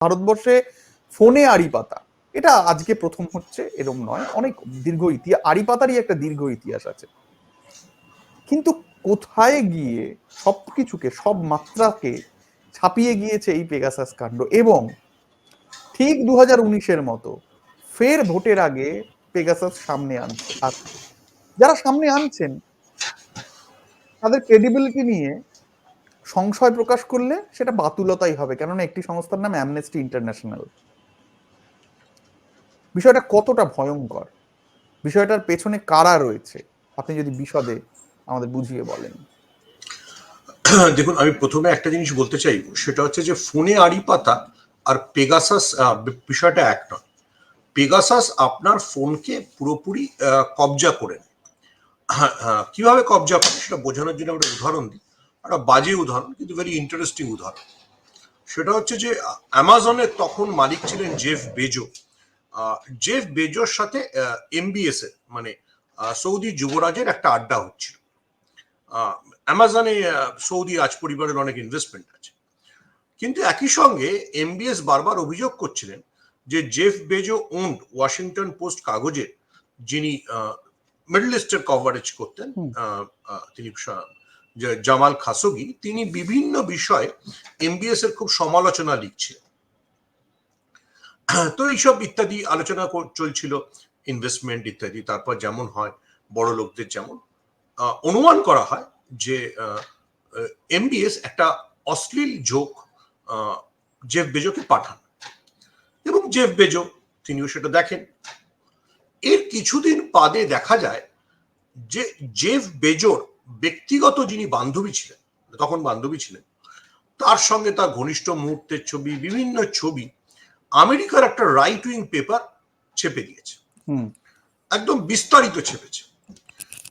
ভারতবর্ষে ফোনে আড়ি পাতা এটা আজকে প্রথম হচ্ছে, এরম নয়। অনেক দীর্ঘ ইতিহাস আড়ি পাতারই একটা দীর্ঘ ইতিহাস আছে। কিন্তু কোথায় গিয়ে সবকিছুকে, সব মাত্রাকে ছাপিয়ে গিয়েছে এই পেগাসাস কাণ্ড? এবং ঠিক দু হাজার উনিশের মতো ফের ভোটের আগে পেগাসাস সামনে আনছে। যারা সামনে আনছেন, তাদের ক্রেডিবিলিটি নিয়ে সংশয় প্রকাশ করলে সেটা বাতুলতাই হবে। কেননা একটি সংস্থার নাম অ্যামনেস্টি ইন্টারন্যাশনাল বিষয়টা কতটা ভয়ঙ্কর? বিষয়টার পেছনে কারা রয়েছে? আপনি যদি বিশদে আমাদের বুঝিয়ে বলেন। দেখুন, আমি প্রথমে একটা জিনিস বলতে চাইব সেটা হচ্ছে যে ফোনে আড়ি পাতা আর পেগাসাস বিষয়টা এক নয়। পেগাসাস আপনার ফোনকে পুরোপুরি কবজা করে নেয়। কীভাবে কবজা করে, সেটা বোঝানোর জন্য আমরা উদাহরণ দিই। একটা বাজে উদাহরণ কিন্তু ভেরি ইন্টারেস্টিং উদাহরণ। সেটা হচ্ছে যে অ্যামাজনের তখন মালিক ছিলেন জেফ বেজো জেফ বেজোর সাথে এমবিএস এর মানে সৌদি যুবরাজের একটা আড্ডা হচ্ছিল। অ্যামাজনে সৌদি রাজ পরিবারের অনেক ইনভেস্টমেন্ট আছে। কিন্তু একই সঙ্গে এমবিএস বারবার অভিযোগ করছিলেন যে Jeff Bezos owned Washington Post কাগজের যিনি মিডল ইস্টের কভারেজ করতেন তিনি জামাল খাসোগি তিনি বিভিন্ন বিষয়ে এমবিএস এর খুব সমালোচনা লিখছিলেন। তো এইসব ইত্যাদি আলোচনা চলছিল ইনভেস্টমেন্ট ইত্যাদি তারপর যেমন হয় বড় লোকদের যেমন অনুমান করা হয় যে এমবিএস একটা অশ্লীল আহ, জেফ বেজোকে পাঠান। এবং জেফ বেজো তিনিও সেটা দেখেন। এর কিছুদিন বাদে দেখা যায় যে জেফ বেজোর ব্যক্তিগত যিনি বান্ধবী ছিলেন তখন বান্ধবী ছিলেন তার সঙ্গে তার ঘনিষ্ঠ মুহূর্তের ছবি বিভিন্ন ছবি আমেরিকার একটা রাইট উইং পেপার ছেপে দিয়েছে। হুম। একদম বিস্তারিত ছেপেছে।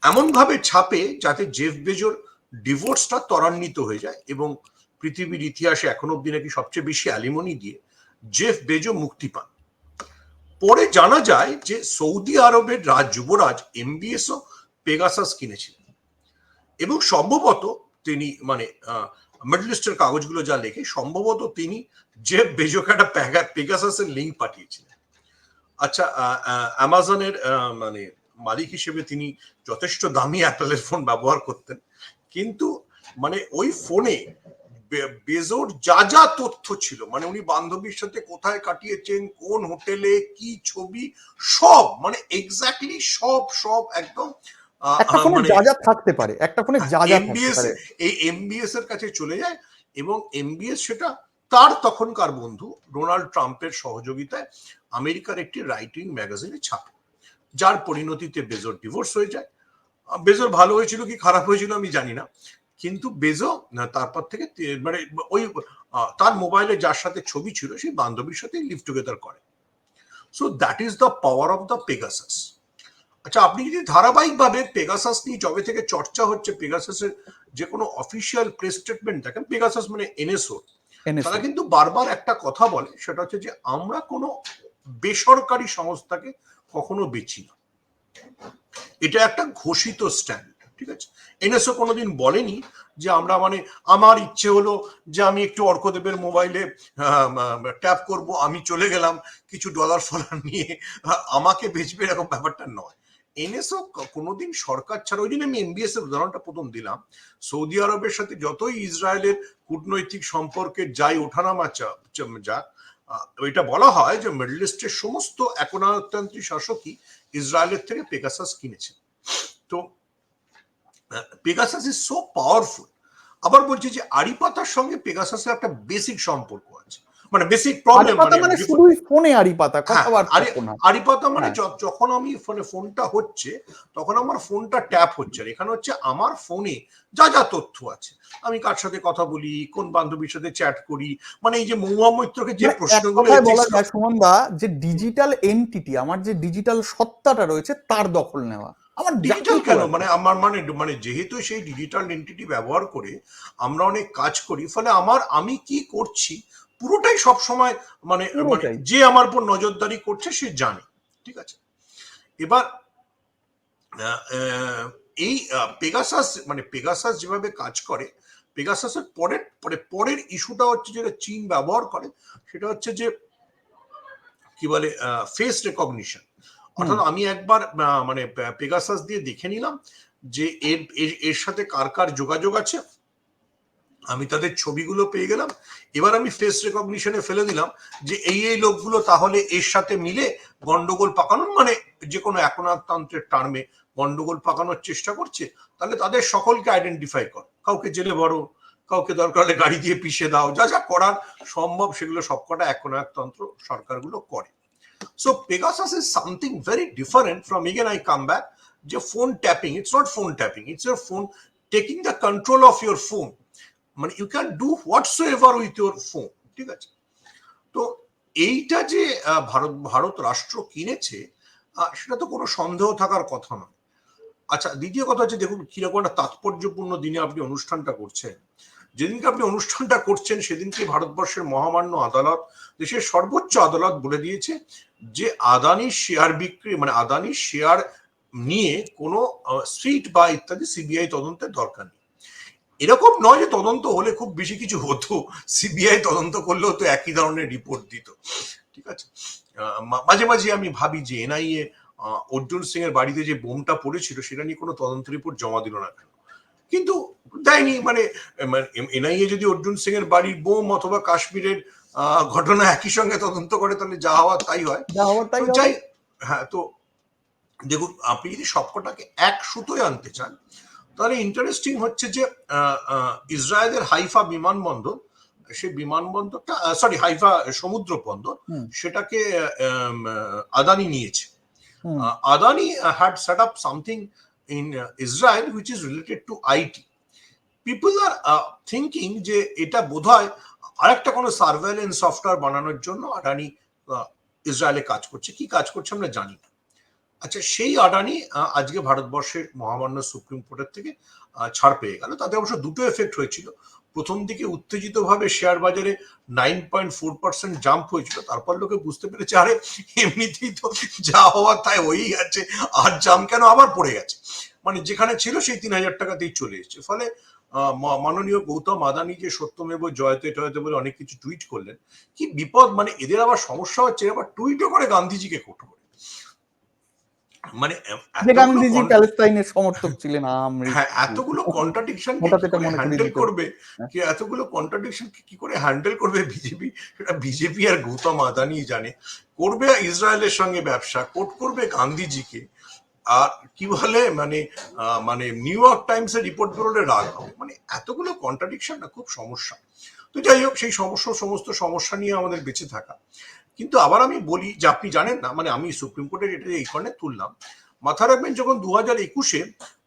এমন ভাবে ছাপে যাতে জেফ বেজোর ডিভোর্সটা ত্বরান্বিত হয়ে যায় এবং পৃথিবীর ইতিহাসে এখন অব্দি নাকি সবচেয়ে বেশি অ্যালিমনি দিয়ে জেফ বেজো মুক্তি পান। পরে জানা যায় যে সৌদি আরবের রাজ যুবরাজ এমবিএসও পেগাসাস কিনেছিলেন। এবং সম্ভবত তিনি মানে মিডল ইস্টের কাগজগুলো যা লেখে, সম্ভবত তিনি জেফ বেজোকে একটা পেগাসাসের লিঙ্ক পাঠিয়েছিলেন। আচ্ছা অ্যামাজনের মানে মালিক হিসেবে তিনি যথেষ্ট দামি অ্যাপেলের ফোন ব্যবহার করতেন। কিন্তু মানে ওই ফোনে বেজোর যা যা তথ্য ছিল মানে উনি বান্ধবীর সাথে কোথায় কাটিয়েছেন, কোন হোটেলে, কি ছবি, সব মানে এক্স্যাক্টলি সব সব একদম একটা ফোনে মানে যা যা থাকতে পারে একটা ফোনে যা যা এমবিএস এই এমবিএস এর কাছে চলে যায় এবং এমবিএস সেটা তার তখনকার বন্ধু ডোনাল্ড ট্রাম্পের সহযোগিতায় আমেরিকার একটি রাইটিং ম্যাগাজিনে ছাপে যার পরিণতিতে বেজোর ডিভোর্স হয়ে যায়। বেজোর ভালো হয়েছিল কি খারাপ হয়েছিল আমি জানি না কিন্তু বেজো তারপর থেকে মানে ওই তার মোবাইলে যার সাথে ছবি ছিল সেই বান্ধবীর সাথে লিভ টুগেদার করে। So that is the power of the Pegasus আচ্ছা আপনি যদি ধারাবাহিকভাবে পেগাসাস নিয়ে জবে থেকে চর্চা হচ্ছে পেগাসাসের যে কোনো অফিসিয়াল প্রেস স্টেটমেন্ট দেখেন পেগাসাস মানে এনএসও তারা কিন্তু বারবার একটা কথা বলে সেটা হচ্ছে যে আমরা কোনো বেসরকারি সংস্থাকে কখনো বেচি না। এটা একটা ঘোষিত স্ট্যান্ড ঠিক আছে? এনএসও কোনোদিন বলেনি যে আমরা মানে আমার ইচ্ছে হলো যে আমি একটু অর্কদেবের মোবাইলে ট্যাপ করব আমি চলে গেলাম কিছু ডলার ফলার নিয়ে আমাকে বেচবে এরকম ব্যাপারটা নয়। এনএসও কোনোদিন সরকার ছাড়া, ওই জন্য আমি এমবিএস এর উদাহরণটা প্রথম দিলাম। সৌদি আরবের সাথে যতই ইসরায়েলের কূটনৈতিক সম্পর্কের যাই ওঠানামা যাক এটা বলা হয় যে মিডল ইস্টের সমস্ত একনায়কতান্ত্রিক শাসকই ইসরায়েলের থেকে পেগাসাস কিনেছে। তো পেগাসাস ইজ সো পাওয়ারফুল আবার বলছি যে আড়িপাতার সঙ্গে পেগাসাসের একটা বেসিক সম্পর্ক মানে বেসিক প্রবলেম মানে শুধুই ফোনে আড়ি পাতা হ্যাঁ, কথাবার্তা আড়িপাতা মানে হ্যাঁ। যখন আমি ফোনে ফোনটা হচ্ছে তখন আমার ফোনটা ট্যাপ হচ্ছে আর এখানে হচ্ছে আমার ফোনে যা যা তথ্য আছে। আমি কার সাথে কথা বলি কোন বান্ধবীর সাথে চ্যাট করি মানে এই যে মহুয়া মৈত্রকে যে মানে প্রশ্নগুলো সুমন দা যে ডিজিটাল এন্টিটি আমার যে ডিজিটাল সত্তাটা রয়েছে তার দখল নেওয়া। আমার ডিজিটাল কেন? মানে আমার মানে মানে যেহেতু সেই ডিজিটাল এন্টিটি ব্যবহার করে আমরা অনেক কাজ করি ফলে আমার আমি কি করছি পুরোটাই সব সময় মানে মানে যে আমার উপর নজরদারি করছে সে জানে। ঠিক আছে? এবার এই পেগাসাস মানে পেগাসাস যেভাবে কাজ করে পেগাসাসের পরের পরে পরের ইস্যুটা হচ্ছে যেটা চীন ব্যবহার করে সেটা হচ্ছে যে কি বলে ফেস রেকগনিশন অর্থাৎ আমি একবার মানে পেগাসাস দিয়ে দেখে নিলাম যে এর- এর সাথে কার কার যোগাযোগ আছে। আমি তাদের ছবিগুলো পেয়ে গেলাম। এবার আমি ফেস রেকগনিশনে ফেলে দিলাম যে এই এই লোকগুলো তাহলে এর সাথে মিলে গন্ডগোল পাকানোর মানে যে কোনো একনাথতন্ত্রের টার্মে গন্ডগোল পাকানোর চেষ্টা করছে, তাহলে তাদের সকলকে আইডেন্টিফাই কর। কাউকে জেলে বড় কাউকে দরকার হলে গাড়ি দিয়ে পিষে দাও, যা যা করার সম্ভব সেগুলো সবকটা একনাথতন্ত্র সরকারগুলো করে। So Pegasus is something very different from again I come back যে phone tapping it's not phone tapping it's your phone taking the control of your phone মানে you can do whatsoever with your phone ঠিক আছে? তো এইটা যে ভারত ভারত রাষ্ট্র কিনেছে সেটা তো কোনো সন্দেহ থাকার কথা নয়। আচ্ছা দ্বিতীয় কথা হচ্ছে, দেখুন, কীরকম একটা তাৎপর্যপূর্ণ দিনে আপনি অনুষ্ঠানটা করছেন। যেদিনকে আপনি অনুষ্ঠানটা করছেন, সেদিনকে ভারতবর্ষের মহামান্য আদালত, দেশের সর্বোচ্চ আদালত বলে দিয়েছে যে, আদানি শেয়ার বিক্রি মানে আদানি শেয়ার নিয়ে কোনো স্ট্রিট বা ইত্যাদি সিবিআই তদন্তের দরকার নেই। এরকম নয় যে তদন্ত হলে খুব বেশি কিছু হতো। সিবিআই তদন্ত করলেও তো একই ধরনের রিপোর্ট দিত। ঠিক আছে? মাঝে মাঝে আমি ভাবি যে এনআইএ অর্জুন সিং এর বাড়িতে যে বোমটা পড়েছিল সেটা নিয়ে কোনো তদন্ত রিপোর্ট জমা দিল না কেন? কিন্তু দেয়নি মানে এনআইএ যদি অর্জুন সিং এর বাড়ির বোম অথবা কাশ্মীরের আহ, ঘটনা একই সঙ্গে তদন্ত করে তাহলে যা হওয়া তাই হয়। যাই হ্যাঁ তো দেখুন আপনি যদি সবকটাকে এক সুতোয় আনতে চান তাহলে ইন্টারেস্টিং হচ্ছে যে ইসরায়েলের হাইফা বিমানবন্দর সেই বিমানবন্দরটা সরি হাইফা সমুদ্র বন্দর সেটাকে আদানি নিয়েছে। Adani uh, set up something Israel which is related to IT. People are uh, thinking যে এটা বোধহয় আরেকটা কোনো সার্ভেলেন্স সফটওয়্যার বানানোর জন্য আদানি ইসরায়েলে কাজ করছে। কি কাজ করছে আমরা জানি না। আচ্ছা সেই আহ, আজকে ভারতবর্ষের মহামান্য সুপ্রিম কোর্টের থেকে ছাড় পেয়ে গেল। তাতে অবশ্য দুটো এফেক্ট হয়েছিল। প্রথম দিকে উত্তেজিতভাবে শেয়ার বাজারে nine point four percent jump হয়েছিল। তারপর লোকে বুঝতে পেরেছে আরে এমনিতেই তো যা হওয়ার তাই হয়েই গেছে আর জাম কেন আবার পড়ে গেছে? মানে যেখানে ছিল সেই তিন হাজার টাকাতেই চলে এসেছে। ফলে মাননীয় গৌতম আদানি যে সত্যমেব জয়তে টয়তে বলে অনেক কিছু টুইট করলেন কি বিপদ মানে এদের আবার সমস্যা হচ্ছে আবার টুইটও করে গান্ধীজিকে কোট করে। মানে গান্ধীজি সমর্থক ছিলেন। হ্যাঁ এতগুলো কন্ট্রাডিকশন হ্যান্ডেল করবে। কি এতগুলো কন্ট্রাডিকশন কি করে হ্যান্ডেল করবে? বিজেপি সেটা বিজেপি আর গৌতম আদানি জানে। করবে ইসরায়েলের সঙ্গে ব্যবসা কোট করবে গান্ধীজিকে। আর কি বলে মানে মানে নিউ ইয়র্ক টাইমস এর রিপোর্ট বেরোলে রাগ হবে। মানে এতগুলো কন্ট্রাডিকশন না খুব সমস্যা। তো যাই হোক সেই সমস্যা সমস্ত সমস্যা নিয়ে আমাদের বেঁচে থাকা। কিন্তু আবার আমি বলি যে আপনি জানেন না মানে আমি সুপ্রিম কোর্টের এটা এই কারণে তুললাম। মাথা রাখবেন, যখন দু হাজার একুশে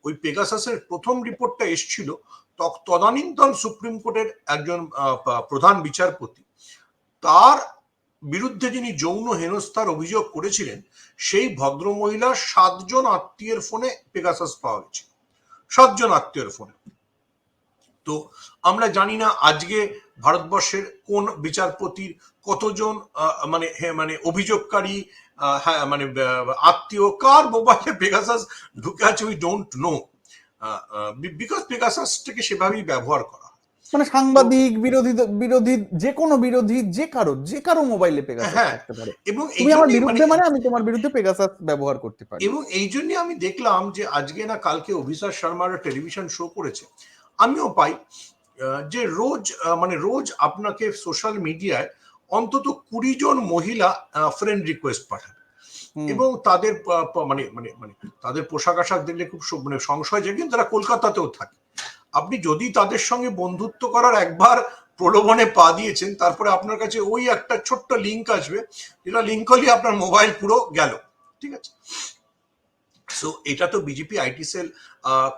ওই পেগাসাসের প্রথম রিপোর্টটা এসছিল তদানীন্তন সুপ্রিম কোর্টের একজন প্রধান বিচারপতি, তার বিরুদ্ধে যিনি যৌন হেনস্থার অভিযোগ করেছিলেন, সেই ভদ্রমহিলার সাতজন আত্মীয়ের ফোনে পেগাসাস পাওয়া গেছে সাতজন আত্মীয়ের ফোনে। তো আমরা জানি না আজকে ভারতবর্ষের কোন বিচারপতির কতজন মানে মানে অভিযোগকারী হ্যাঁ মানে আত্মীয় কার মোবাইলে পেগাসাস ঢুকে আছে উই ডোন্ট নো বিকজ পেগাসাসটাকে সেভাবেই ব্যবহার করা মানে সাংবাদিক বিরোধী বিরোধী যে কোনো বিরোধী যে কারও যে কারও মোবাইলে পেগাসাস হ্যাঁ, থাকতে পারে। এবং এই তুমি আমার বিরুদ্ধে মানে মানে আমি তোমার বিরুদ্ধে পেগাসাস ব্যবহার করতে পারি। এবং এই জন্য আমি দেখলাম যে আজকে না কালকে অভিষেক শর্মার টেলিভিশন শো করেছে। আমিও পাই যে রোজ মানে রোজ আপনাকে সোশ্যাল মিডিয়ায় অন্তত কুড়ি জন মহিলা ফ্রেন্ড রিকোয়েস্ট পাঠাবে এবং তাদের মানে মানে মানে তাদের পোশাক আশাক দেখলে খুব মানে সংশয় জাগে কিন্তু তারা কলকাতাতেও থাকে। আপনি যদি তাদের সঙ্গে বন্ধুত্ব করার একবার প্রলোভনে পা দিয়েছেন তারপরে আপনার কাছে ওই একটা ছোট্ট লিঙ্ক আসবে যেটা লিঙ্ক হলে আপনার মোবাইল পুরো গেল ঠিক আছে? সো এটা তো বিজেপি আইটি সেল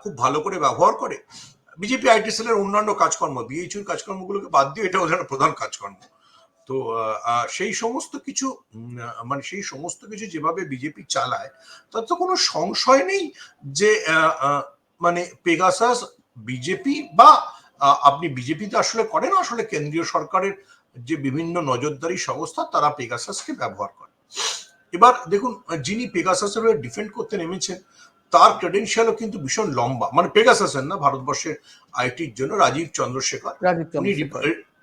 খুব ভালো করে ব্যবহার করে। বিজেপি আইটি সেলের অন্যান্য কাজকর্ম বিএইচুর কাজকর্মগুলোকে বাদ দিয়ে এটা ওদের প্রধান কাজকর্ম। তো সেই সমস্ত কিছু মানে সেই সমস্ত কিছু যেভাবে বিজেপি চালায় তার তো কোনো সংশয় নেই যে মানে পেগাসাস বিজেপি বা আপনি বিজেপিতে আসলে করেন আসলে কেন্দ্রীয় সরকারের যে বিভিন্ন নজরদারি সংস্থা তারা পেগাসাসকে ব্যবহার করে। এবার দেখুন যিনি পেগাসাসের হয়ে ডিফেন্ড করতে নেমেছেন তার ক্রেডেন্সিয়ালও কিন্তু ভীষণ লম্বা। মানে পেগাসাসের না ভারতবর্ষের আইটির জন্য রাজীব চন্দ্রশেখর। উনি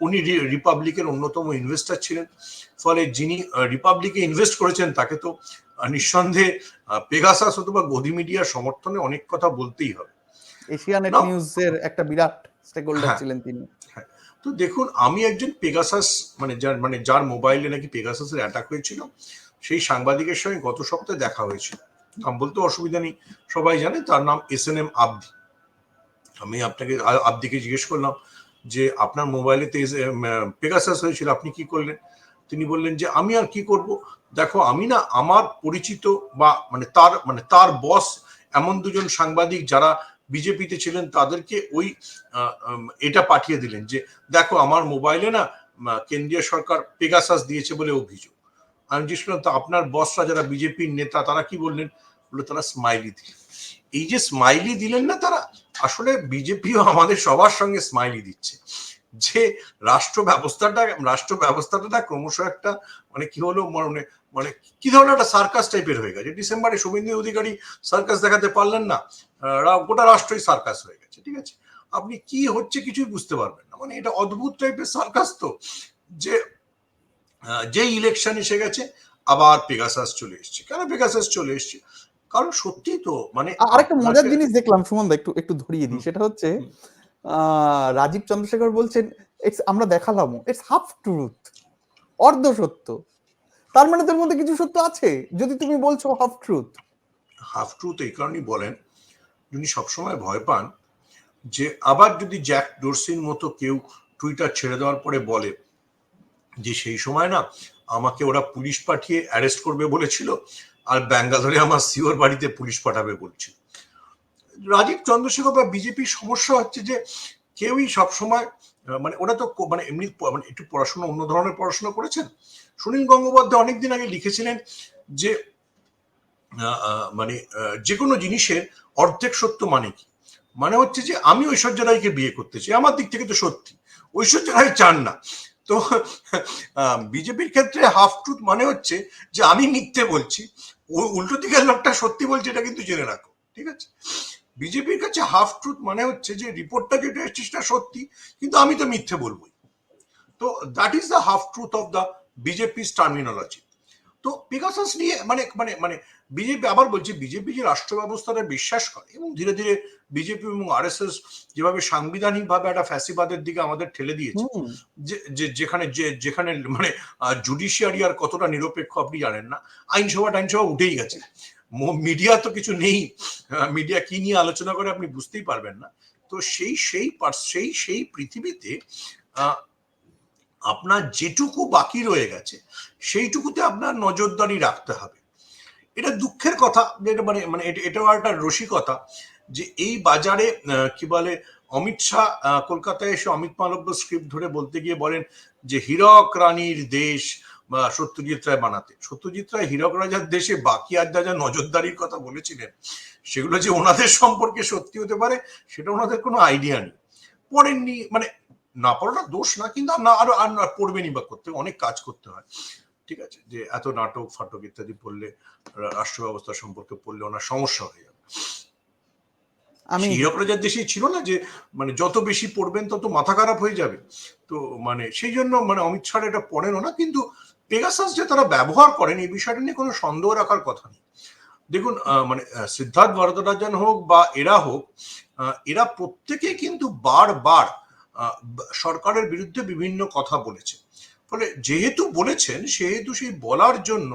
উনি রিপাবলিকের অন্যতম ইনভেস্টার ছিলেন। ফলে যিনি রিপাবলিকে ইনভেস্ট করেছেন তাকে তো নিঃসন্দেহে পেগাসাস অথবা গদি মিডিয়ার সমর্থনে অনেক কথা বলতেই হবে। এশিয়ানেট নিউজের একটা বিরাট স্টেক হোল্ডার হ্যাঁ। ছিলেন তিনি। তো দেখুন আমি একজন পেগাসাস মানে যার মানে যার মোবাইলে নাকি পেগাসাসের অ্যাটাক হয়েছিল সেই সাংবাদিকের সঙ্গে গত সপ্তাহে দেখা হয়েছিল। নাম বলতে অসুবিধা নেই সবাই জানে তার নাম এস এন এম আব্দি আমি আপনাকে আব্দিকে জিজ্ঞেস করলাম যে আপনার মোবাইলেতে পেগাসাস হয়েছিল, আপনি কি করলেন? তিনি বললেন যে, আমি আর কি করব? দেখো, আমি না আমার পরিচিত বা মানে তার মানে তার বস এমন দুজন সাংবাদিক যারা বিজেপিতে ছিলেন, তাদেরকে ওই এটা পাঠিয়ে দিলেন যে, দেখো, আমার মোবাইলে না কেন্দ্রীয় সরকার পেগাসাস দিয়েছে বলে অভিযোগ। আমি জিজ্ঞেস করলাম, তো আপনার বসরা যারা বিজেপির নেতা, তারা কি বললেন? বলল, তারা স্মাইলি দিলেন। এই যে স্মাইলি দিলেন না তারা আসলে বিজেপিও আমাদের সবার সঙ্গে স্মাইলি দিচ্ছে। যে রাষ্ট্র ব্যবস্থাটা রাষ্ট্র ব্যবস্থাটা ক্রমশ একটা মানে কি হলো মানে মানে কি ধরনের একটা সার্কাস টাইপের হয়ে গেছে। ডিসেম্বরে শুভেন্দু অধিকারী সার্কাস দেখাতে পারলেন না গোটা রাষ্ট্রই সার্কাস হয়ে গেছে, ঠিক আছে? আপনি কি হচ্ছে কিছুই বুঝতে পারবেন না। মানে এটা অদ্ভুত টাইপের সার্কাস তো, যে যে ইলেকশন এসে গেছে, আবার পেগাসাস চলে এসছে। কেন পেগাসাস চলে এসছে? কারণ সত্যি তো মানে আরেকটা মজার জিনিস দেখলাম সুমন দা একটু একটু ধরিয়ে দিই। সেটা হচ্ছে রাজীব চন্দ্রশেখর বলছেন "It's- আমরা দেখালাম ইটস হাফ ট্রুথ অর্ধ সত্য। তার মানে তোর মধ্যে কিছু সত্য আছে? যদি তুমি বলছো হাফ ট্রুথ হাফ ট্রুথ এই কারণেই বলেন উনি সবসময় ভয় পান যে আবার যদি জ্যাক ডোরসির মতো কেউ টুইটার ছেড়ে দেওয়ার পরে বলে যে সেই সময় না আমাকে ওরা পুলিশ পাঠিয়ে অ্যারেস্ট করবে বলেছিল আর ব্যাঙ্গালোরে আমার সিওর বাড়িতে পুলিশ পাঠাবে বলছিল রাজীব চন্দ্রশেখর বা বিজেপির সমস্যা হচ্ছে যে কেউই সবসময় মানে ওরা তো মানে এমনি মানে একটু পড়াশোনা, অন্য ধরনের পড়াশোনা করেছেন। সুনীল গঙ্গোপাধ্যায় অনেকদিন আগে লিখেছিলেন যে মানে যে কোনো জিনিসের অর্ধেক সত্য মানে কি? মানে হচ্ছে যে আমি ঐশ্বর্য রায়কে বিয়ে করতে চাই, আমার দিক থেকে তো সত্যি। ঐশ্বর্য রায় চান না। তো বিজেপির ক্ষেত্রে হাফ ট্রুথ মানে হচ্ছে যে আমি মিথ্যে বলছি উল্টো দিকের লোকটা সত্যি বলছে, এটা কিন্তু জেনে রাখো, ঠিক আছে? বিজেপির কাছে হাফ ট্রুথ মানে হচ্ছে যে রিপোর্টটা যেটা এসছে সেটা সত্যি, কিন্তু আমি তো মিথ্যে বলবোই। তো that is the half truth of the BJP terminology তো পেগাসাস নিয়ে মানে মানে মানে বিজেপি আবার বলছি বিজেপি যে রাষ্ট্র ব্যবস্থাটা বিশ্বাস করে এবং ধীরে ধীরে বিজেপি এবং আরএসএস যেভাবে সাংবিধানিক ভাবে একটা ফ্যাসিবাদের দিকে আমাদের ঠেলে দিয়েছে যে যেখানে যে যেখানে মানে জুডিশিয়ারি আর কতটা নিরপেক্ষ আপনি জানেন না আইনসভা টাইনসভা উঠেই গেছে। মিডিয়া তো কিছু নেই মিডিয়া কি নিয়ে আলোচনা করে আপনি বুঝতেই পারবেন না। তো সেই সেই সেই সেই পৃথিবীতে আহ, আপনার যেটুকু বাকি রয়ে গেছে, সেইটুকুতে আপনার নজরদারি রাখতে হবে। এটা দুঃখের কথা, যেটা মানে মানে এটা- এটাও একটা রসিকতা যে এই বাজারে কি বলে, অমিত শাহ কলকাতায় এসে অমিত মালব্য স্ক্রিপ্ট ধরে বলতে গিয়ে বলেন যে হীরক রানীর দেশ, বা সত্যজিৎ রায় বানাতে। সত্যজিৎ রায় হীরক রাজার দেশে বাকি আর যা যা নজরদারির কথা বলেছিলেন, সেগুলো যে ওনাদের সম্পর্কে সত্যি হতে পারে, সেটা ওনাদের কোনো আইডিয়া নেই। পড়েননি মানে না পড়াটা দোষ না কিন্তু না আরও আর না পড়বেনই বা করতে অনেক কাজ করতে হয়। ঠিক আছে? যে এত নাটক ফাটক ইত্যাদি পড়লে রাষ্ট্র ব্যবস্থা সম্পর্কে পড়লে ওনার সমস্যা হয়ে যাবে। আমি হীরক রাজার দেশেই ছিল না যে মানে যত বেশি পড়বেন তত মাথা খারাপ হয়ে যাবে। তো মানে সেই জন্য মানে অমিত শাহ এটা পড়েনও না কিন্তু পেগাসাস যে তারা ব্যবহার করেন এই বিষয়টা নিয়ে কোনো সন্দেহ রাখার কথা নেই। দেখুন মানে সিদ্ধার্থ ভরতরাজন হোক বা এরা হোক এরা প্রত্যেকে কিন্তু বারবার সরকারের বিরুদ্ধে বিভিন্ন কথা বলেছে। ফলে যেহেতু বলেছেন, সেহেতু সেই বলার জন্য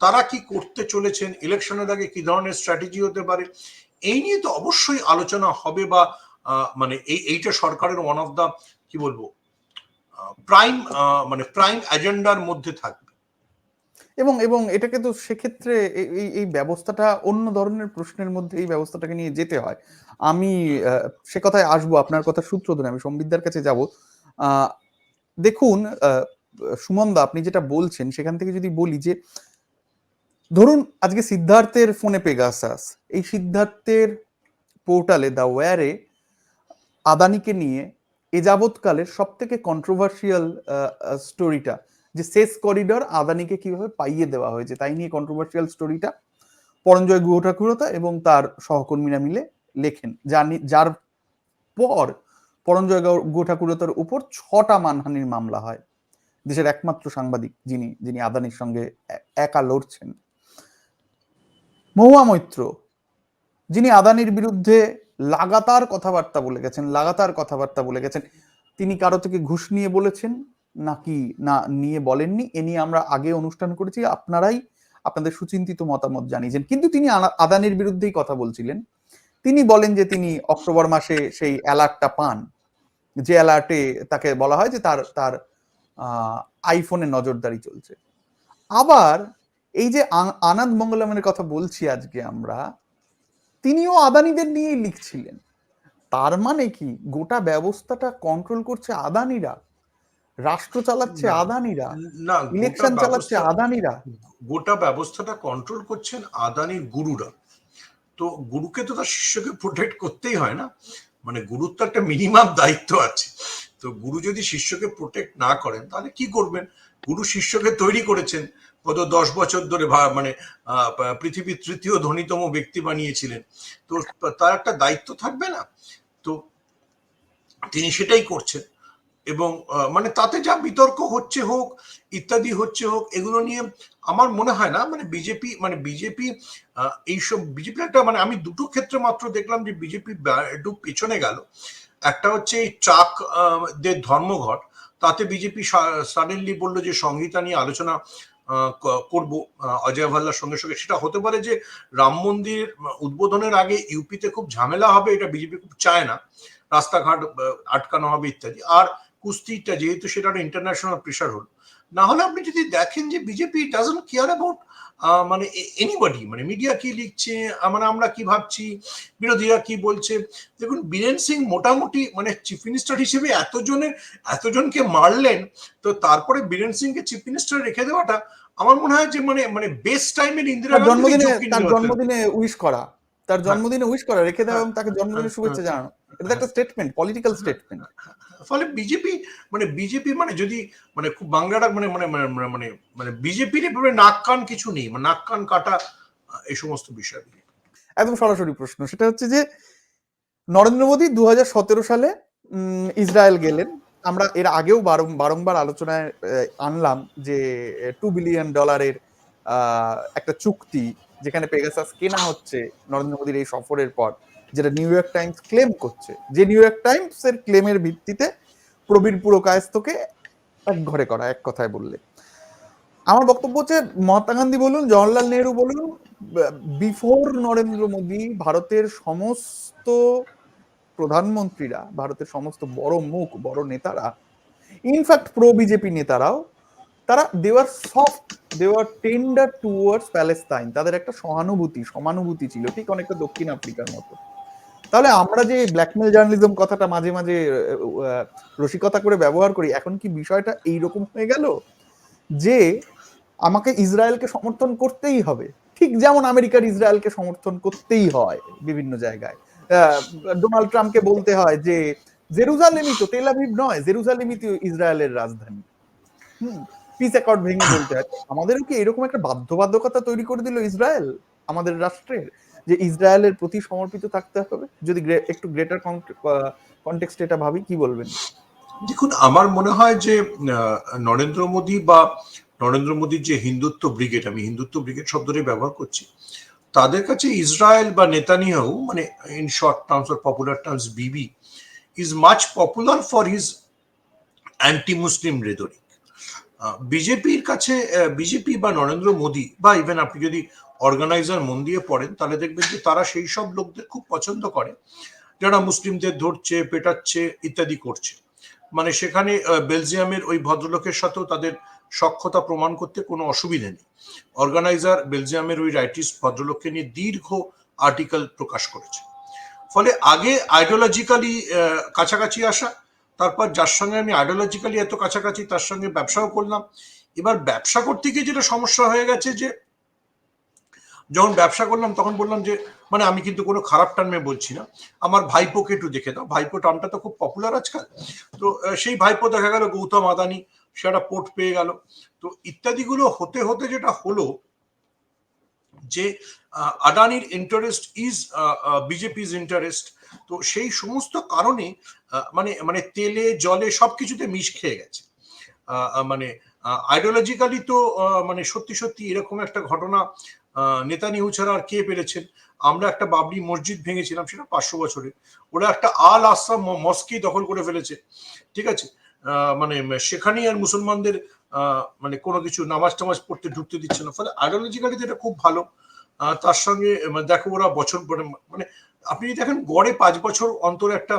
তারা কি করতে চলেছেন, ইলেকশনের আগে কি ধরনের স্ট্র্যাটেজি হতে পারে, এই নিয়ে তো অবশ্যই আলোচনা হবে বা মানে এই, এইটা সরকারের ওয়ান অফ দা কি বলব প্রাইম মানে প্রাইম এজেন্ডার মধ্যে থাকবে। এবং এবং এটাকে তো সেক্ষেত্রে এই এই ব্যবস্থাটা অন্য ধরনের প্রশ্নের মধ্যে এই ব্যবস্থাটাকে নিয়ে যেতে হয়। আমি সে কথায় আসব, আপনার কথা সূত্র ধরে, আমি সম্বিদ্যার কাছে যাব। দেখুন সুমনদা আপনি যেটা বলছেন, সেখান থেকে যদি বলি যে, ধরুন আজকে সিদ্ধার্থের ফোনে পেগাসাস। এই সিদ্ধার্থের পোর্টালে, দা ওয়ারে আদানিকে নিয়ে এ যাবৎকালের সব থেকে কন্ট্রোভার্সিয়াল স্টোরিটা যে শেষ করিডর আদানিকে কীভাবে পাইয়ে দেওয়া হয়েছে, তাই নিয়ে কন্ট্রোভার্সিয়াল স্টোরিটা পরঞ্জয় গুহ ঠাকুরতা এবং তার সহকর্মীরা মিলে লেখেন। যার যার পর পরঞ্জয় গুহ ঠাকুরতার উপর ছটা মানহানির মামলা হয়। দেশের একমাত্র সাংবাদিক যিনি যিনি আদানির সঙ্গে একা লড়ছেন। মহুয়া মৈত্র, যিনি আদানির বিরুদ্ধে লাগাতার কথাবার্তা বলে গেছেন, লাগাতার কথাবার্তা বলে গেছেন, তিনি কারও থেকে ঘুষ নিয়ে বলেছেন নাকি না নিয়ে বলেননি? এ নিয়ে আমরা আগে অনুষ্ঠান করেছি, আপনারাই আপনাদের সুচিন্তিত মতামত জানিয়েছেন। কিন্তু তিনি আদানির বিরুদ্ধেই কথা বলছিলেন। তিনি বলেন যে তিনি অক্টোবর মাসে সেই অ্যালার্টটা পান। যে অ্যালার্টে তাকে বলা হয় যে তার তার আইফোনে নজরদারি চলছে। আবার এই যে আনন্দ মঙ্গলমের কথা বলছি আজকে আমরা, তিনিও আদানিদের নিয়েই লিখছিলেন। তার মানে কি? গোটা ব্যবস্থাটা কন্ট্রোল করছে আদানিরা। রাষ্ট্র চালাচ্ছে আদানিরা না ইলেকশন চালাচ্ছে আদানিরা। গোটা ব্যবস্থাটা কন্ট্রোল করছেন আদানির গুরুরা। তো গুরুকে তো তার শিষ্যকে প্রোটেক্ট করতেই হয় না। মানে গুরুর তো একটা মিনিমাম দায়িত্ব আছে। তো গুরু যদি শিষ্যকে প্রোটেক্ট না করেন তাহলে কি করবেন? গুরু শিষ্যকে তৈরি করেছেন। গত দশ বছর ধরে মানে আহ, পৃথিবীর তৃতীয় ধনীতম ব্যক্তি বানিয়েছিলেন। তো তার একটা দায়িত্ব থাকবে না? তো তিনি সেটাই করছেন। এবং মানে তাতে যা বিতর্ক হচ্ছে হোক, ইত্যাদি হচ্ছে হোক, এগুলো নিয়ে আমার মনে হয় না মানে বিজেপি মানে বিজেপি এইসব বিজেপি একটা মানে আমি দুটো ক্ষেত্রে মাত্র দেখলাম যে বিজেপি একটু পেছনে গেল। একটা হচ্ছে এই চাক দের ধর্মঘট, তাতে বিজেপি সাডেনলি বলল যে সংহিতা নিয়ে আলোচনা করব অজয় ভাল্লার সঙ্গে সঙ্গে। সেটা হতে পারে যে রাম মন্দির উদ্বোধনের আগে ইউপিতে খুব ঝামেলা হবে, এটা বিজেপি খুব চায় না। রাস্তাঘাট আটকানো হবে ইত্যাদি। আর কুস্তিটা যেহেতু সেটা একটা ইন্টারন্যাশনাল প্রেশার হলো। না হলে আপনি যদি দেখেন যে বিজেপি ডাজন্ট কেয়ার অ্যাবাউট মানে এনিবডি মানে মিডিয়া কি লিখছে মানে আমরা কি ভাবছি বিরোধীরা কি বলছে। দেখুন বীরেন সিং মোটামুটি মানে চিফ মিনিস্টার হিসেবে এতজনের এতজনকে মারলেন তো তারপরে বীরেন সিংকে চিফ মিনিস্টার রেখে দেওয়াটা আমার মনে হয় যে মানে মানে বেস্ট টাইমের ইন্দিরা জন্মদিনে। জন্মদিনে উইশ করা। তার জন্মদিনে উইশ করা রেখে দেওয়া এবং তাকে জন্মদিনের হ্যাঁ, শুভেচ্ছা জানানো। এটা একটা স্টেটমেন্ট পলিটিক্যাল স্টেটমেন্ট ফলে বিজেপি মানে বিজেপি মানে যদি মানে খুব বাংলাটা মানে মানে মানে মানে মানে মানে বিজেপির নাক কান কিছু নেই মানে নাক কান কাটা এই সমস্ত বিষয় একদম সরাসরি প্রশ্ন সেটা হচ্ছে যে নরেন্দ্র মোদী দু হাজার সতেরো সালে ইসরায়েল গেলেন। আমরা এর আগেও বারং- বারংবার আলোচনায় আনলাম যে টু বিলিয়ন ডলারের আহ, একটা চুক্তি যেখানে পেগাসাস কেনা হচ্ছে নরেন্দ্র মোদীর এই সফরের পর, যেটা নিউ ইয়র্ক টাইমস ক্লেম করছে। যে নিউ ইয়র্ক টাইমস এর ক্লেমের ভিত্তিতে প্রবীর পুরকায়স্থকে এক ঘরে করা, এক কথায় বললে। আমার বক্তব্য হচ্ছে, মহাত্মা গান্ধী বলুন, জওয়াহরলাল নেহরু বলুন, বিফোর নরেন্দ্র মোদী, ভারতের সমস্ত প্রধানমন্ত্রীরা, ভারতের সমস্ত বড় মুখ, বড় নেতারা ইনফ্যাক্ট প্রো বিজেপি নেতারাও তারা দেওয়ার সফট দেওয়ার টেন্ডার টুয়ার্ডস প্যালেস্তাইন তাদের একটা সহানুভূতি, সমানুভূতি ছিল, ঠিক অনেকটা দক্ষিণ আফ্রিকার মতো। তাহলে আমরা যে ব্ল্যাকমেল জার্নালিজম কথাটা মাঝে মাঝে রসিকতা করে ব্যবহার করি, এখন কি বিষয়টা এইরকম হয়ে গেল? যে আমাকে ইসরায়েলকে সমর্থন করতেই হবে। ঠিক যেমন আমেরিকার ইসরায়েলকে সমর্থন করতেই হয় বিভিন্ন জায়গায়। ডোনাল্ড ট্রাম্পকে বলতে হয় যে, জেরুজালেমই তো, তেল আভিভ নয়, জেরুজালেমই তো ইসরায়েলের রাজধানী। পিস অ্যাকর্ড ভেঙে বলতে হয়। আমাদেরও কি এরকম একটা বাধ্যবাধকতা তৈরি করে দিল ইসরায়েল? আমাদের রাষ্ট্রের? যে ইসরায়েলের প্রতি সমর্পিত থাকতে হবে? যদি একটু গ্রেটার কনটেক্সট এটা ভাবি, কি বলবেন? দেখুন, আমার মনে হয় যে নরেন্দ্র মোদী বা নরেন্দ্র মোদীর যে হিন্দুত্ব ব্রিগেড, আমি হিন্দুত্ব ব্রিগেড শব্দটাই ব্যবহার করছি, তাদের কাছে ইসরায়েল বা নেতানিয়াহু মানে in short terms or popular terms Bibi is much popular for his anti Muslim rhetoric বিজেপির কাছে বিজেপি বা নরেন্দ্র মোদী বা ইভেন আপনি যদি অর্গানাইজার মন দিয়ে পড়েন, তাহলে দেখবেন যে তারা সেই সব লোকদের খুব পছন্দ করে। যারা মুসলিমদের ধরছে, পেটাচ্ছে, ইত্যাদি করছে। মানে সেখানে বেলজিয়ামের ওই ভদ্রলোকের সাথেও তাদের সক্ষতা প্রমাণ করতে কোনো অসুবিধে নেই। অর্গানাইজার বেলজিয়ামের ওই রাইটিস্ট ভদ্রলোককে নিয়ে দীর্ঘ আর্টিকেল প্রকাশ করেছে। ফলে আগে আইডিওলজিক্যালি কাছাকাছি আসা তারপর যার সঙ্গে আমি আইডিওলজিক্যালি এত কাছাকাছি, তার সঙ্গে ব্যবসাও করলাম। এবার ব্যবসা করতে গিয়ে যেটা সমস্যা হয়ে গেছে যে, যখন ব্যবসা করলাম তখন বললাম যে মানে আমি কিন্তু কোনো খারাপ টার্মে বলছি না। আমার ভাইপোকে একটু দেখে দাও। ভাইপো টার্মটা তো খুব পপুলার আজকাল। তো সেই ভাইপো দেখা গেল, গৌতম আদানি, সে একটা পোর্ট পেয়ে গেল। তো ইত্যাদিগুলো হতে হতে যেটা হলো যে আদানির ইন্টারেস্ট ইজ বিজেপিজ ইন্টারেস্ট তো সেই সমস্ত কারণে মানে মানে তেলে জলে সবকিছুতে মিশ খেয়ে গেছে। মানে আইডিওলজিক্যালি তো মানে সত্যি সত্যি এরকম একটা ঘটনা আহ, নেতানিয়াহু ছাড়া আর কে পেরেছেন? আমরা একটা বাবরি মসজিদ ভেঙেছিলাম সেটা পাঁচশো বছরে ওরা একটা আল আসাম মস্কি দখল করে ফেলেছে। ঠিক আছে? মানে সেখানেই আর মুসলমানদের মানে কোনো কিছু নামাজ টামাজ পড়তে ঢুকতে দিচ্ছে না। ফলে আইডিওলজিক্যালি এটা খুব ভালো। তার সঙ্গে মানে দেখো ওরা বছর মানে আপনি যদি দেখেন গড়ে পাঁচ বছর অন্তর একটা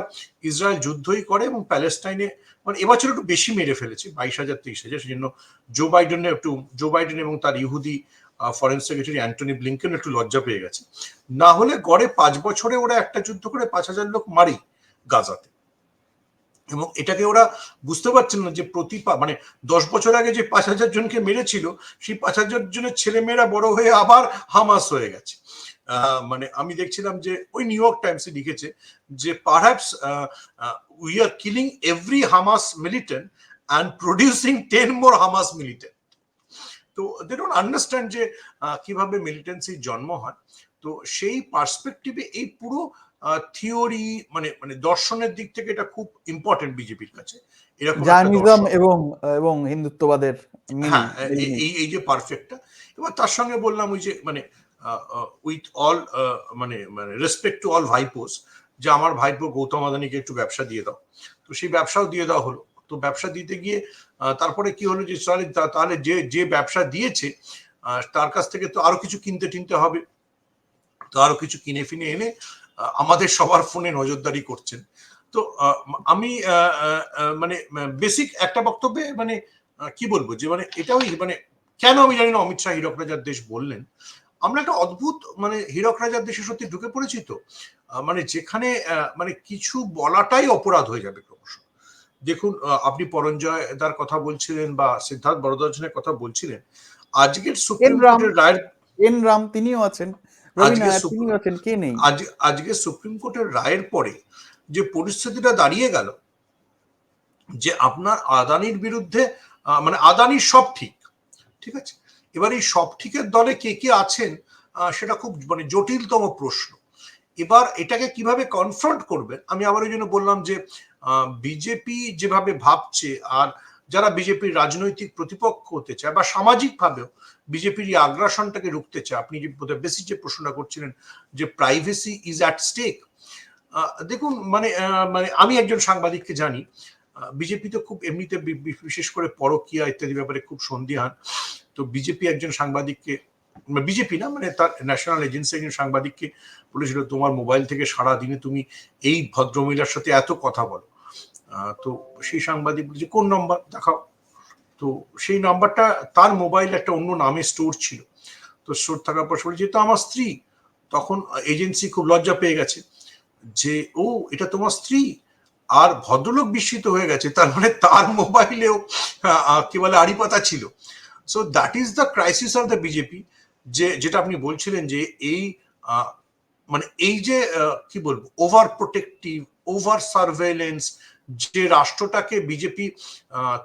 ইসরায়েল যুদ্ধই করে এবং প্যালেস্টাইনে মানে এবছর একটু বেশি মেরে ফেলেছে, বাইশ হাজার, তেইশ হাজার, সেজন্য জো বাইডেনের একটু, জো বাইডেন এবং তার ইহুদি ফরেন সেক্রেটারি অ্যান্টনি ব্লিঙ্কেন একটু লজ্জা পেয়ে গেছে। না হলে গড়ে পাঁচ বছরে ওরা একটা যুদ্ধ করে পাঁচ হাজার লোক মারি গাজাতে। এবং এটাকে ওরা বুঝতে পারছেন না যে প্রতি মানে দশ বছর আগে যে পাঁচ হাজার জনকে মেরেছিল, সেই পাঁচ হাজার জনের ছেলেমেয়েরা বড় হয়ে আবার হামাস হয়ে গেছে। মানে আমি দেখছিলাম যে ওই নিউ ইয়র্ক টাইমসে লিখেছে যে perhaps we are killing every Hamas militant and producing ten more Hamas militant তো দে ডোন্ট আন্ডারস্ট্যান্ড যে কীভাবে মিলিটেন্সির জন্ম হয়। তো সেই পার্সপেক্টিভে এই পুরো থিওরি মানে মানে দর্শনের দিক থেকে এটা খুব ইম্পর্টেন্ট বিজেপির কাছে। এরকম একটা এবং এবং হিন্দুত্ববাদের হ্যাঁ এই এই যে পারফেক্টটা এবার তার সঙ্গে বললাম ওই যে মানে উইথ অল মানে মানে রেসপেক্ট টু অল ভাইপোস, যে আমার ভাইপো গৌতম আদানিকে একটু ব্যবসা দিয়ে দাও। তো সেই ব্যবসাও দিয়ে দেওয়া হলো। তো ব্যবসা দিতে গিয়ে তারপরে কি হলো যে, তাহলে তাহলে যে যে ব্যবসা দিয়েছে তার কাছ থেকে তো আরও কিছু কিনতে টিনতে হবে। তো আরও কিছু কিনে ফিনে এনে আমাদের সবার ফোনে নজরদারি করছেন। তো আমি মানে বেসিক একটা বক্তব্যে মানে কি বলব যে মানে এটাও মানে কেন আমি জানি না অমিত শাহ, হীরক রাজার দেশ বললেন আমরা একটা অদ্ভুত মানে হীরক রাজার দেশে সত্যি ঢুকে পড়েছি তো। মানে যেখানে মানে কিছু বলাটাই অপরাধ হয়ে যাবে ক্রমশ। দেখুন আপনি পরঞ্জয় দার কথা বলছিলেন বা সিদ্ধার্থ বরদর্জনের কথা বলছিলেন। আজকের সুপ্রিম কোর্টের রায়ের এন রাম তিনিও আছেন। আজকে সুপ্রিম কোর্টের রায়ের পরে যে পরিস্থিতিটা দাঁড়িয়ে গেল যে আপনার আদানির বিরুদ্ধে মানে আদানির সব ঠিক ঠিক আছে? এবার এই সব ঠিকের দলে কে কে আছেন সেটা খুব মানে জটিলতম প্রশ্ন। এবার এটাকে কীভাবে কনফ্রন্ট করবেন? আমি আবার ওই জন্য বললাম যে বিজেপি যেভাবে ভাবছে আর যারা বিজেপির রাজনৈতিক প্রতিপক্ষ হতে চায় বা সামাজিকভাবেও বিজেপির এই আগ্রাসনটাকে রুখতে চায়, আপনি যে বোধহয় বেশি যে প্রশ্নটা করছিলেন যে প্রাইভেসি ইজ অ্যাট স্টেক দেখুন মানে মানে আমি একজন সাংবাদিককে জানি বিজেপি তো খুব এমনিতে বিশেষ করে পরকীয়া ইত্যাদি ব্যাপারে খুব সন্দিহান। তো বিজেপি একজন সাংবাদিককে বিজেপি না মানে তার ন্যাশনাল এজেন্সি একজন সাংবাদিককে বলেছিল তোমার মোবাইল থেকে সারা দিনে তুমি এই ভদ্রমহিলার সাথে এত কথা বলো। তো সেই সাংবাদিক বলছে কোন নম্বর দেখাও। তো সেই নাম্বারটা তার মোবাইল একটা অন্য নামে স্টোর ছিল। তো স্টোর থাকার পর বলছে, "এটা আমার স্ত্রী। তখন এজেন্সি খুব লজ্জা পেয়ে গেছে যে ও এটা তোমার স্ত্রী? আর ভদ্রলোক বিস্মিত হয়ে গেছে তার মানে তার মোবাইলেও কি বলে আড়িপাতা ছিল। So that is the crisis of the BJP যে যেটা আপনি বলছিলেন যে এই মানে এই যে কি বলব ওভার প্রোটেক্টিভ ওভার সার্ভেলেন্স যে রাষ্ট্রটাকে বিজেপি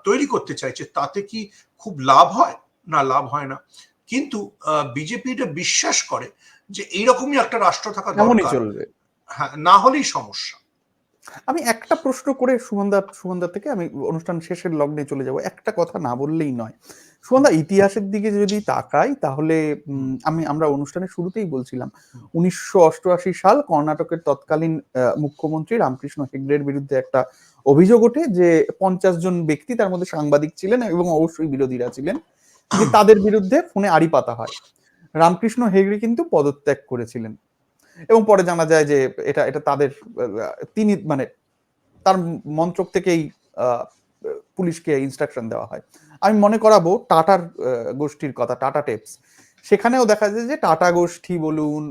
তৈরি করতে চাইছে তাতে কি খুব লাভ হয়? না লাভ হয় না। কিন্তু বিজেপি এটা বিশ্বাস করে যে এইরকমই একটা রাষ্ট্র থাকা দরকার। চলবে। হ্যাঁ না হলেই সমস্যা। আমি একটা প্রশ্ন করে সুমনদা সুমনদা থেকে আমি অনুষ্ঠান শেষের লগ্নে চলে যাব। একটা কথা না বললেই নয়। সুমনদা, ইতিহাসের দিকে যদি তাকাই, তাহলে আমি, আমরা অনুষ্ঠানের শুরুতেই বলছিলাম, উনিশশো অষ্টআশি সাল কর্ণাটকের তৎকালীন মুখ্যমন্ত্রী রামকৃষ্ণ হেগড়ের বিরুদ্ধে একটা অভিযোগ ওঠে যে পঞ্চাশ জন ব্যক্তি তার মধ্যে সাংবাদিক ছিলেন এবং অবশ্যই বিরোধীরা ছিলেন, যে তাদের বিরুদ্ধে ফোনে আড়ি পাতা হয়। রামকৃষ্ণ হেগড়ে কিন্তু পদত্যাগ করেছিলেন। এবং পরে জানা যায় যে এটা এটা তাদের, তিনি মানে তার মন্ত্রক থেকেই পুলিশকে ইনস্ট্রাকশন দেওয়া হয়। আমি মনে করাবো টাটার গোষ্ঠীর কথা, টাটা টেপস। সেখানেও দেখা যায় যে টাটা গোষ্ঠী বলুন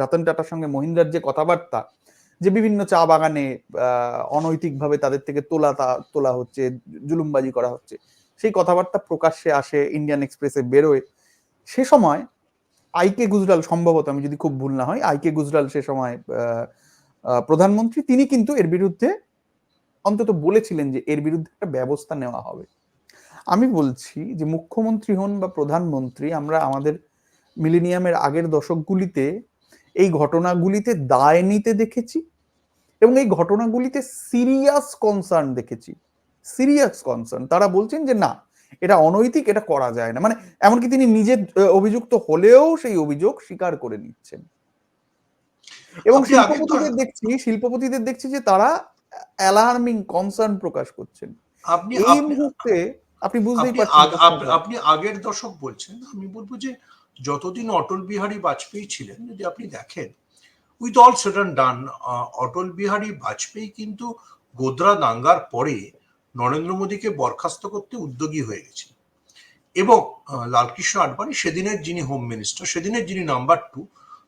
রতন টাটার সঙ্গে মহিন্দ্রার যে কথাবার্তা, যে বিভিন্ন চা বাগানে অনৈতিকভাবে তাদের থেকে তোলা তোলা হচ্ছে, জুলুমবাজি করা হচ্ছে, সেই কথাবার্তা প্রকাশ্যে আসে, ইন্ডিয়ান এক্সপ্রেসে বেরোয়। সে সময় আইকে গুজরাল, সম্ভবত আমি যদি খুব ভুল না হয় আইকে গুজরাল সে সময় প্রধানমন্ত্রী, তিনি কিন্তু এর বিরুদ্ধে অন্তত বলেছিলেন যে এর বিরুদ্ধে একটা ব্যবস্থা নেওয়া হবে। আমি বলছি যে মুখ্যমন্ত্রী হন বা প্রধানমন্ত্রী আমরা আমাদের মিলেনিয়ামের আগের দশকগুলিতে এই ঘটনাগুলিতে দায় নিতে দেখেছি এবং এই ঘটনাগুলিতে সিরিয়াস কনসার্ন দেখেছি। Serious concern. তারা বলছেন যে না এটা অনৈতিক এটা করা যায় না। মানে এমনকি তিনি নিজে অভিযুক্ত হলেও সেই অভিযোগ স্বীকার করে নিচ্ছেন। এবং শিল্পপতিদের দেখছি শিল্পপতিদের দেখছি যে তারা অ্যালার্মিং কনসার্ন প্রকাশ করছেন। আপনি এই মুহূর্তে আপনি বুঝতেই পারছেন। আপনি আগের দশক বলছেন আমি বলব যে যতদিন অটল বিহারী বাজপেয়ী ছিলেন যদি আপনি দেখেন with all said and done Atal Bihari Vajpayee কিন্তু গোদরা দাঙ্গার পরে নরেন্দ্র মোদীকে বরখাস্ত করতে উদ্যোগী হয়ে গেছে এবং লালকৃষ্ণ আডবাণী সেদিনের যিনি হোম মিনিস্টার সেদিনের যিনি নাম্বার টু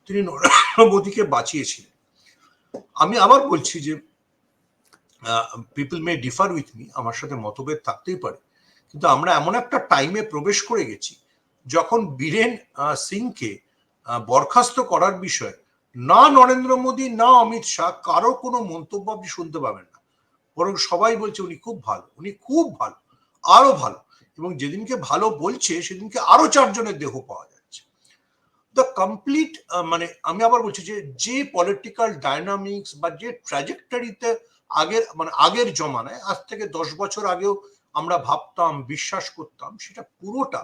তিনি নরেন্দ্র মোদীকে বাঁচিয়েছিলেন। আমি আবার বলছি যে people may differ with me আমার সাথে মতভেদ থাকতেই পারে। কিন্তু আমরা এমন একটা টাইমে প্রবেশ করে গেছি, যখন বীরেন সিংকে বরখাস্ত করার বিষয়ে না নরেন্দ্র মোদী, না অমিত শাহ কারও কোনো মন্তব্য আপনি শুনতে পাবেন না। বরং সবাই বলছে উনি খুব ভালো, উনি খুব ভালো, আরও ভালো। এবং যেদিনকে ভালো বলছে, সেদিনকে আরও চারজনের দেহ পাওয়া যাচ্ছে। দ্য কমপ্লিট মানে আমি আবার বলছি যে যে পলিটিক্যাল ডায়নামিক্স বা যে ট্র্যাজেক্টরিতে আগের মানে আগের জমানায় আজ থেকে দশ বছর আগেও আমরা ভাবতাম বিশ্বাস করতাম সেটা পুরোটা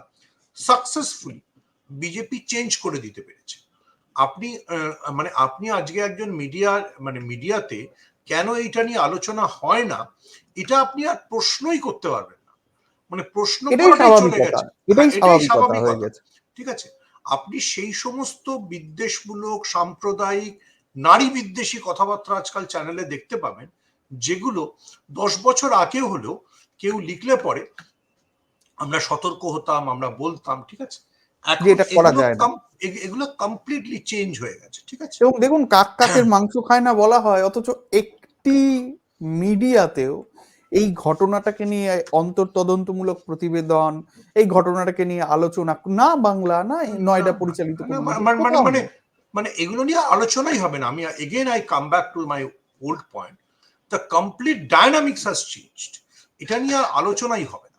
সাকসেসফুলি বিজেপি চেঞ্জ করে দিতে পেরেছে। আপনি মানে আপনি আজকে একজন মিডিয়া মানে মিডিয়াতে কেন এইটা নিয়ে আলোচনা হয় না এটা আপনি আর প্রশ্নই করতে পারবেন না। মানে প্রশ্ন চলে গেছে। এটাই হ্যাঁ, ঠিক আছে? আপনি সেই সমস্ত বিদ্বেষমূলক সাম্প্রদায়িক নারী বিদ্বেষী কথাবার্তা আজকাল চ্যানেলে দেখতে পাবেন। যেগুলো দশ বছর আগে হলেও কেউ লিখলে পরে আমরা সতর্ক হতাম আমরা বলতাম ঠিক আছে? এটা করা এগুলো যায় না। এগুলো কমপ্লিটলি চেঞ্জ হয়ে গেছে ঠিক আছে? এবং দেখুন কাক কাকের মাংস খায় না বলা হয় অথচ একটি মিডিয়াতেও এই ঘটনাটাকে নিয়ে অন্তর তদন্তমূলক প্রতিবেদন এই ঘটনাটাকে নিয়ে আলোচনা না বাংলা না নয়ডা পরিচালিত মানে- মানে মানে। মানে এগুলো নিয়ে আলোচনাই হবে না। আমি again I come back to my old point the complete dynamics has changed এটা নিয়ে আলোচনাই হবে।